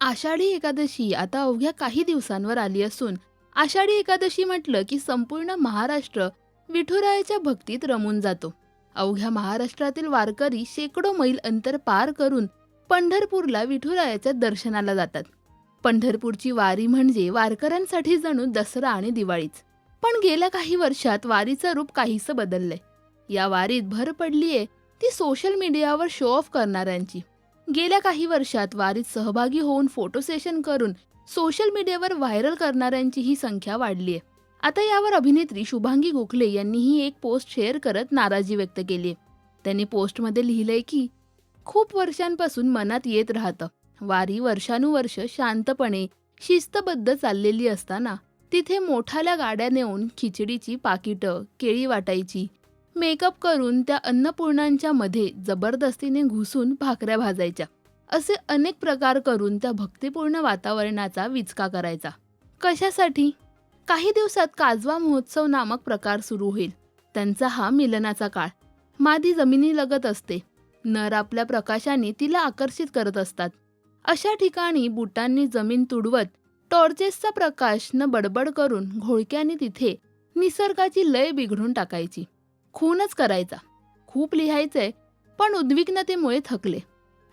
आषाढी एकादशी आता अवघ्या काही दिवसांवर आली असून आषाढी एकादशी म्हटलं की संपूर्ण महाराष्ट्र विठुरायाच्या भक्तीत रमून जातो. अवघ्या महाराष्ट्रातील वारकरी शेकडो मैल अंतर पार करून पंढरपूरला विठुरायाच्या दर्शनाला जातात. पंढरपूरची वारी म्हणजे वारकऱ्यांसाठी जणू दसरा आणि दिवाळीच. पण गेल्या काही वर्षात वारीचं रूप काहीसं बदललंय. या वारीत भर पडलीये ती सोशल मीडियावर शो ऑफ करणाऱ्यांची. गेल्या काही वर्षात वारीत सहभागी होऊन फोटो सेशन करून सोशल मीडियावर व्हायरल करणाऱ्यांची ही संख्या वाढली आहे. आता यावर अभिनेत्री शुभांगी गोखले यांनीही एक पोस्ट शेअर करत नाराजी व्यक्त केली आहे. त्यांनी पोस्टमध्ये लिहिलंय की खूप वर्षांपासून मनात येत राहतं. वारी वर्षानुवर्ष शांतपणे शिस्तबद्ध चाललेली असताना तिथे मोठाल्या गाड्या नेऊन खिचडीची पाकिटं केळी वाटायची मेकअप करून त्या अन्नपूर्णांच्या मध्ये जबरदस्तीने घुसून भाकऱ्या भाजायच्या. असे अनेक प्रकार करून त्या भक्तिपूर्ण वातावरणाचा विचका करायचा. कशासाठी? काही दिवसात काजवा महोत्सव नामक प्रकार सुरू होईल. त्यांचा हा मिलनाचा काळ. मादी जमिनी लगत असते. नर आपल्या प्रकाशाने तिला आकर्षित करत असतात. अशा ठिकाणी बुटांनी जमीन तुडवत टॉर्चेसचा प्रकाश न बडबड करून घोळक्याने तिथे निसर्गाची लय बिघडून टाकायची. खूनच करायचा. खूप लिहायचंय पण उद्विग्नतेमुळे थकले.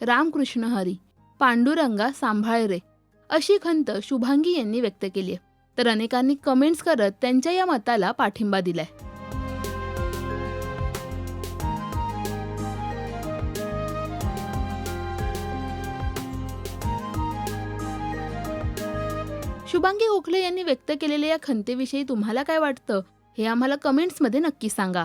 रामकृष्ण हरी पांडुरंगा सांभाळ रे अशी खंत शुभांगी यांनी व्यक्त केली आहे तर अनेकांनी कमेंट्स करत त्यांच्या या मताला पाठिंबा दिलाय. शुभांगी गोखले यांनी व्यक्त केलेल्या या खंतेविषयी तुम्हाला काय वाटतं? हे आम्हाला कमेंट्समध्ये नक्की सांगा.